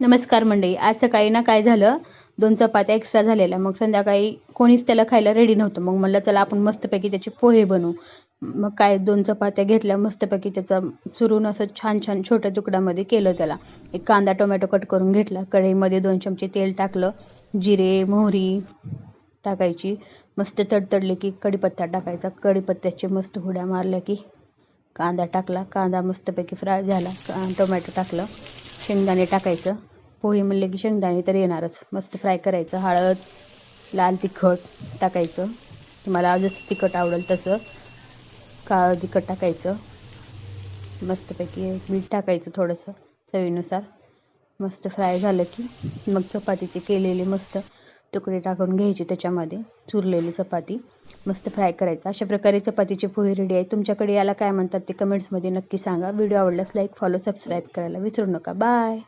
नमस्कार मंडळी आज सकाळी ना काय झालं? दोन चपात्या एक्स्ट्रा झालेल्या. मग संध्याकाळी कोणीच त्याला खायला रेडी नव्हतं. मग म्हणलं चला आपण मस्तपैकी त्याचे पोहे बनवू. मग काय दोन चपात्या घेतल्या. मस्तपैकी त्याचा चुरून असं छान छान छोट्या तुकड्यामध्ये केलं त्याला. एक कांदा टोमॅटो कट करून घेतला. कढईमध्ये दोन चमचे तेल टाकलं. जिरे मोहरी टाकायची. मस्त तडतडले की कढीपत्ता टाकायचा. कढीपत्त्याचे मस्त हुड्या मारल्या की कांदा टाकला. कांदा मस्तपैकी फ्राय झाला. का टोमॅटो टाकलं. शेंगदाणे टाकायचं. पोहे म्हणले की शेंगदाणे तर येणारच. मस्त फ्राय करायचं. हळद लाल तिखट टाकायचं. तुम्हाला जसं तिखट आवडेल तसं काळं तिखट टाकायचं. मस्तपैकी मीठ टाकायचं थोडंसं चवीनुसार. मस्त फ्राय झालं की मग चपातीचे केलेले मस्त तुकडे टाकून घ्यायचे त्याच्यामध्ये. चुरलेली चपाती. मस्त फ्राय करायचं. अशा प्रकारे चपातीचे पोहे रेडी आहे तुमच्याकडे याला काय म्हणतात ते कमेंट्समध्ये नक्की सांगा. व्हिडिओ आवडल्यास लाईक फॉलो सबस्क्राईब करायला विसरू नका. बाय